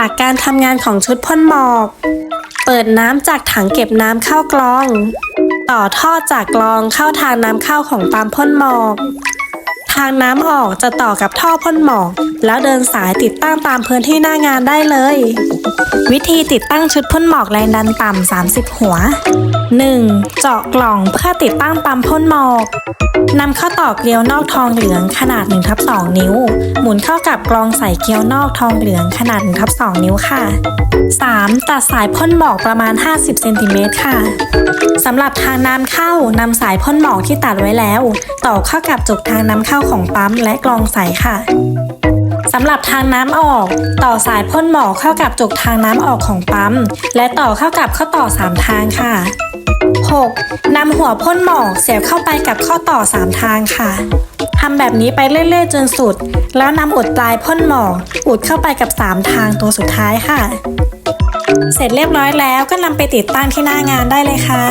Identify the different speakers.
Speaker 1: หลักการทำงานของชุดพ่นหมอก เปิดน้ำจากถังเก็บน้ำเข้ากลอง ต่อท่อจากกลองเข้าทางน้ำเข้าของปั๊มพ่นหมอกางน้ำออกจะต่อกับท่อพ่นหมอก แล้วเดินสายติดตั้งตามพื้นที่หน้างานได้เลย วิธีติดตั้งชุดพ่นหมอกแรงดันต่ำ 30 หัว 1. เจาะกล่องเพื่อติดตั้งปั๊มพ่นหมอกนำเข้าต่อเกลียวนอกทองเหลืองขนาด1ทับ2นิ้ว หมุนเข้ากับกรองใส่เกลียวนอกทองเหลืองขนาด1ทับ2นิ้วค่ะ 3. ตัดสายพ่นหมอกประมาณ 50เซนติเมตรค่ะสำหรับทางน้ำเข้านำสายพ่นหมอกที่ตัดไว้แล้ว ต่อเข้ากับจุกทางน้ำเข้าของปั๊มและกรองใสค่ะสำหรับทางน้ำออก ต่อสายพ่นหมอกเข้ากับจุกทางน้ำออกของปั๊ม และต่อเข้ากับข้อต่อ 3 ทางค่ะ 6. นำหัวพ่นหมอกเสียบเข้าไปกับข้อต่อ 3 ทางค่ะทำแบบนี้ไปเรื่อยๆจนสุด แล้วนำอุดปลายพ่นหมอกอุดเข้าไปกับ 3 ทางตัวสุดท้ายค่ะ เสร็จเรียบร้อยแล้วก็นำไปติดตั้งที่หน้างานได้เลยค่ะ